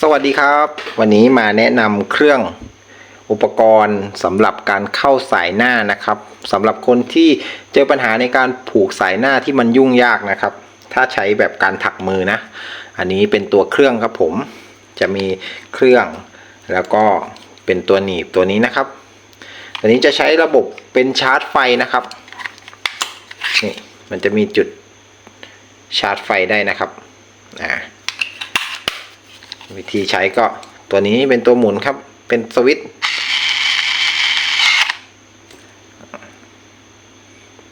สวัสดีครับ วันนี้มาแนะนำเครื่องอุปกรณ์สำหรับการเข้าสายหน้านะครับสำหรับคนที่เจอปัญหาในการผูกสายหน้าที่มันยุ่งยากนะครับ ถ้าใช้แบบการถักมือนะ อันนี้เป็นตัวเครื่องครับผมจะมีเครื่อง แล้วก็เป็นตัวหนีบตัวนี้นะครับตัวนี้จะใช้ระบบเป็นชาร์จไฟนะครับนี่มันจะมีจุดชาร์จไฟได้นะครับอ่า วิธีใช้ก็ตัวนี้เป็นตัวหมุนครับ เป็นสวิตช์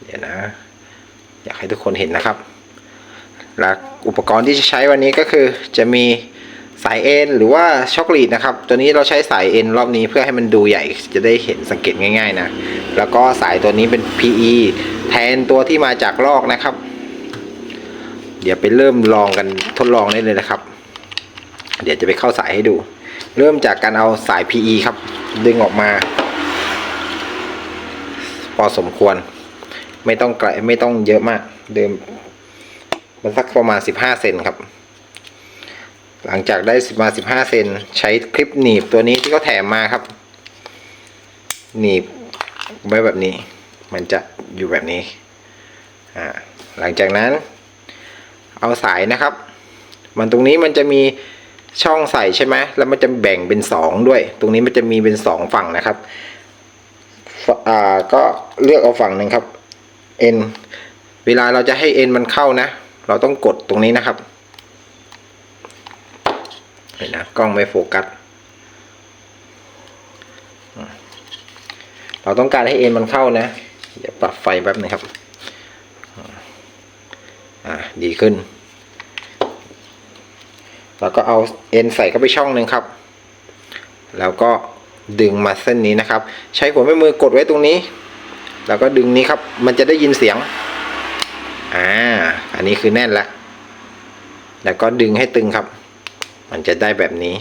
เดี๋ยวนะ อยากให้ทุกคนเห็นนะครับ หลักอุปกรณ์ที่จะใช้วันนี้ก็คือจะมีสายเอ็นหรือว่าช็อคลีดนะครับ ตัวนี้เราใช้สายเอ็นรอบนี้เพื่อให้มันดูใหญ่จะได้เห็นสังเกตง่าย ๆ นะ แล้วก็สายตัวนี้เป็น PE แทนตัวที่มาจากลอกนะครับ เดี๋ยวไปเริ่มลองกันทดลองได้เลยนะครับ เดี๋ยวจะไปเข้าสายให้ดู เริ่มจากการเอาสาย PE ครับ ดึงออกมา พอสมควร ไม่ต้องไกลไม่ต้องเยอะมาก เดิมมันสักประมาณ 15 เซนครับ หลังจากได้มา 15 เซนใช้คลิปหนีบตัวนี้ที่เขาแถมมาครับ หนีบไว้แบบนี้ มันจะอยู่แบบนี้อ่าหลังจากนั้นเอาสายนะครับ มันตรงนี้มันจะมี ช่องใส่ใช่ไหมแล้วมันจะแบ่งเป็นสองด้วย ตรงนี้มันจะมีเป็นสองฝั่งนะครับฝอ่าก็เลือกเอาฝั่งหนึ่งครับ N เวลาเราจะให้ N มันเข้านะ เราต้องกดตรงนี้นะครับเห็นนะกล้องไม่โฟกัสเราต้องการให้ N มันเข้านะเดี๋ยวปรับไฟแป๊บหนึงครับ อ่าดีขึ้น แล้วก็เอาเอ็นใส่เข้าไปช่องหนึ่งครับ แล้วก็ดึงมาเส้นนี้นะครับ ใช้หัวแม่มือกดไว้ตรงนี้ แล้วก็ดึงนี้ครับ มันจะได้ยินเสียง อ่า อันนี้คือแน่นแล้วแล้วก็ดึงให้ตึงครับ มันจะได้แบบนี้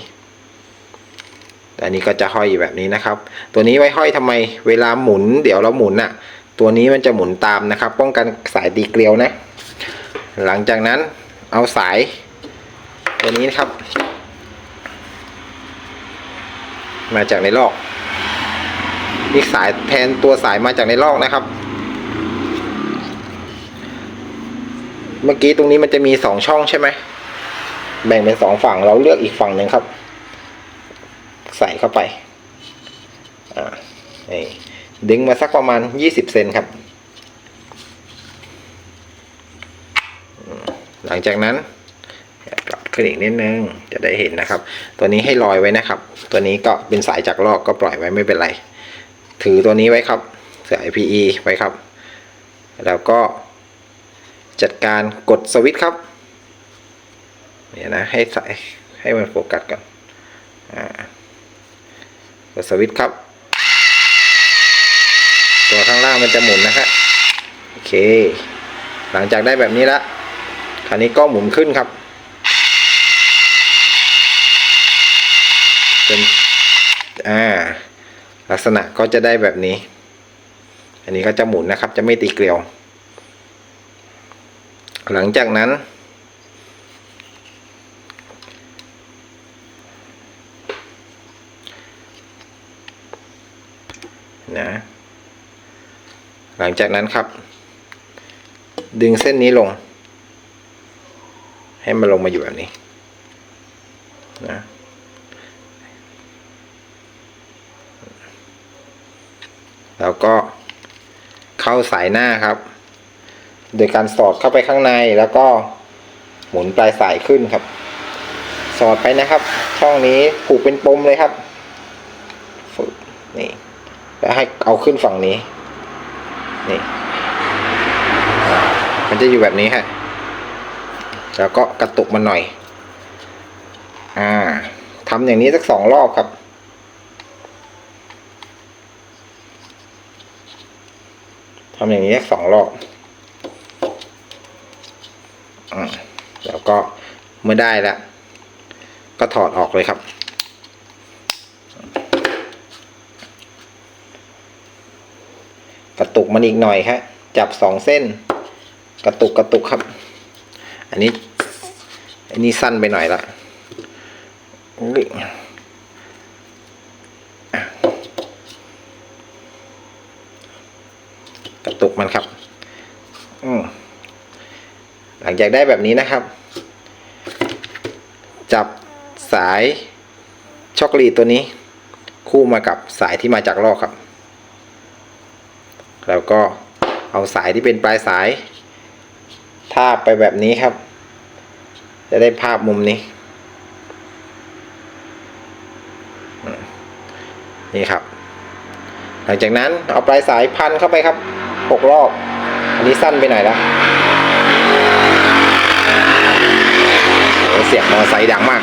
อันนี้ก็จะห้อยอยู่แบบนี้นะครับ ตัวนี้ไว้ห้อยทำไม เวลาหมุน เดี๋ยวเราหมุนน่ะ ตัวนี้มันจะหมุนตามนะครับ ป้องกันสายตีเกลียวนะ หลังจากนั้นเอาสาย ตัวนี้นะครับ มาจากในลอกนี่สายแทนตัวสายมาจากในลอกนะครับ เมื่อกี้ตรงนี้มันจะมีสองช่องใช่ไหมแบ่งเป็นสองฝั่งเราเลือกอีกฝั่งหนึ่งครับ ใส่เข้าไปอ่าดึงมาสักประมาณยี่สิบเซนครับ หลังจากนั้นปรับ ขึ้นอีกนิดนึงจะได้เห็นนะครับ ตัวนี้ให้ลอยไว้นะครับ ตัวนี้ก็เป็นสายจากลอกก็ปล่อยไว้ไม่เป็นไร ถือตัวนี้ไว้ครับสาย PE ไว้ครับ แล้วก็จัดการกดสวิตช์ครับเนี่ยนะให้สายให้มันโฟกัสก่อนอกดสวิตช์ครับ ตัวข้างล่างมันจะหมุนนะครับโอเค หลังจากได้แบบนี้แล้วคราวนี้ก็หมุนขึ้นครับ เป็นอ่าลักษณะก็จะได้แบบนี้ อันนี้ก็จะหมุนนะครับ จะไม่ตีเกลียว หลังจากนั้น นะ หลังจากนั้นครับ ดึงเส้นนี้ลง ให้มันลงมาอยู่แบบนี้ นะ แล้วก็เข้าสายหน้าครับ โดยการสอดเข้าไปข้างในแล้วก็หมุนปลายสายขึ้นครับ สอดไปนะครับ ช่องนี้ผูกเป็นปมเลยครับฝึกนี่ แล้วให้เอาขึ้นฝั่งนี้ นี่ มันจะอยู่แบบนี้ฮะแล้วก็กระตุกมันหน่อย อ่าทำอย่างนี้สักสองรอบครับ ทำอย่างนี้สองรอบอแล้วก็เมื่อได้แล้ว ก็ถอดออกเลยครับ กระตุกมันอีกหน่อยครับจับสองเส้น กระตุกกระตุกครับ อันนี้ อันนี้สั้นไปหน่อยละ อุ๊ยกระ ตุกมันครับ อืหลังจากได้แบบนี้นะครับ จับสายช็อกโกแลตตัวนี้ คู่มากับสายที่มาจากลอกครับ แล้วก็เอาสายที่เป็นปลายสาย ทาบไปแบบนี้ครับ จะได้ภาพมุมนี้นี่ครับ หลังจากนั้นเอาปลายสายพันเข้าไปครับ หกรอบ อันนี้สั้นไปหน่อยแล้วเสียงมอไซค์ดังมาก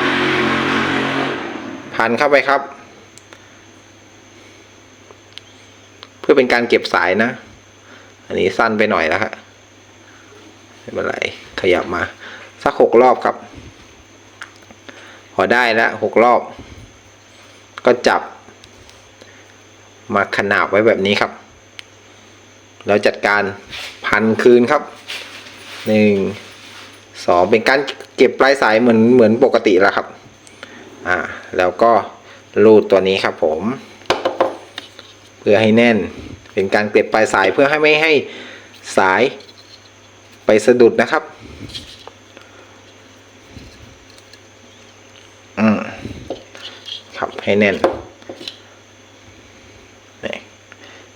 พันเข้าไปครับ เพื่อเป็นการเก็บสายนะ อันนี้สั้นไปหน่อยแล้วครับไม่เป็นไรขยับมา สักหกรอบครับ พอได้แล้วหกรอบ ก็จับ มาขนาบไว้แบบนี้ครับ แล้วจัดการพันคืนครับหนึ่งสองเป็นการเก็บปลายสายเหมือนเหมือนปกติแล้วครับ อ่า แล้วก็รูดตัวนี้ครับผม เพื่อให้แน่น เป็นการเก็บปลายสายเพื่อให้ไม่ให้สายไปสะดุดนะครับ อืมครับให้แน่น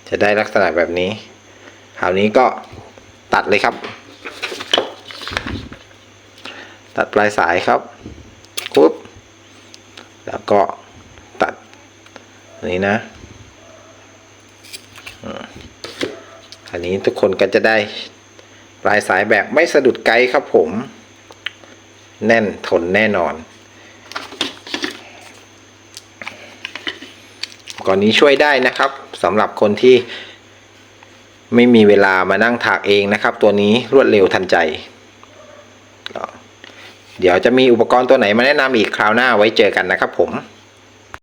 จะได้ลักษณะแบบนี้ คราวนี้ก็ตัดเลยครับ ตัดปลายสายครับปุ๊บแล้วก็ตัดนี้นะอันนี้ทุกคนก็จะได้ปลายสายแบบไม่สะดุดไกด์ครับผม แน่นทนแน่นอนก่อนนี้ช่วยได้นะครับสำหรับคนที่ ไม่มีเวลามานั่งถากเองนะครับ ตัวนี้รวดเร็วทันใจ เดี๋ยวจะมีอุปกรณ์ตัวไหนมาแนะนำอีกคราวหน้าไว้เจอกันนะครับผม